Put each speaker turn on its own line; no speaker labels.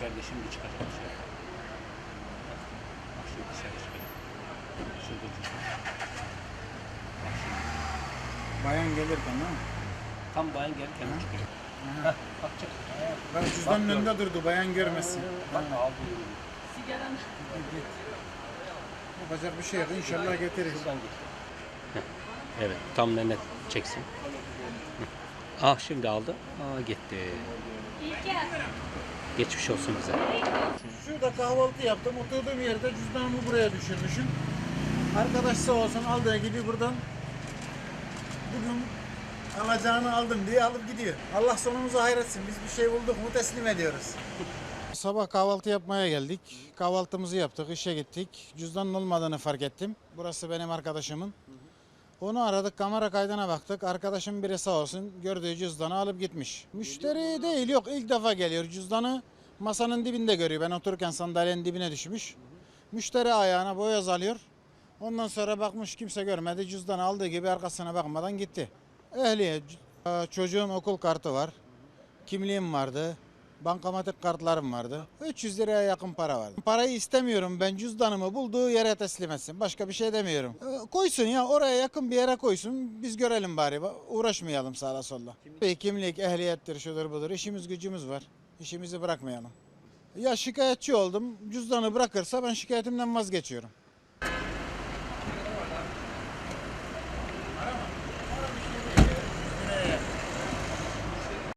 şimdi çıkacak dışarı. Bak şimdi dışarı çıkacak. Şurada cüzdan. Bak şimdi.
Bayan gelirken mi?
Tam bayan gelirken
Hı.
çıkıyor. Heh, bak çık.
Bak cüzdanın
Bak,
önünde durdu bayan görmesin.
Bak aldı.
Yapacak bir şey yok inşallah getirir.
Şuradan git. Evet tam net çeksin. Ah şimdi aldı. Aa gitti. Geçmiş olsun bize.
Şurada kahvaltı yaptım. Oturduğum yerde cüzdanımı buraya düşürmüşüm. Arkadaş sağ olsun aldığı gibi buradan bugün alacağını aldım diye alıp gidiyor. Allah sonumuzu hayretsin. Biz bir şey bulduk mu teslim ediyoruz. Sabah kahvaltı yapmaya geldik. Kahvaltımızı yaptık, işe gittik. Cüzdanın olmadığını fark ettim. Burası benim arkadaşımın. Onu aradık, kamera kaydına baktık. Arkadaşım biri sağ olsun gördüğü cüzdanı alıp gitmiş. Müşteri değil, yok ilk defa geliyor. Cüzdanı masanın dibinde görüyor. Ben otururken sandalyenin dibine düşmüş. Müşteri ayağına boyoz alıyor. Ondan sonra bakmış kimse görmedi. Cüzdanı aldığı gibi arkasına bakmadan gitti. Ehliyet, c- çocuğun okul kartı var. Kimliğim vardı. Bankamatik kartlarım vardı. 300 liraya yakın para vardı. Parayı istemiyorum ben cüzdanımı bulduğu yere teslim etsin. Başka bir şey demiyorum. Ee, Koysun ya oraya yakın bir yere koysun. Biz görelim bari. Ba- Uğraşmayalım sağa sola. Kimlik, kimlik ehliyettir şudur budur. İşimiz gücümüz var. İşimizi bırakmayalım. Ya şikayetçi oldum. Cüzdanı bırakırsa ben şikayetimden vazgeçiyorum.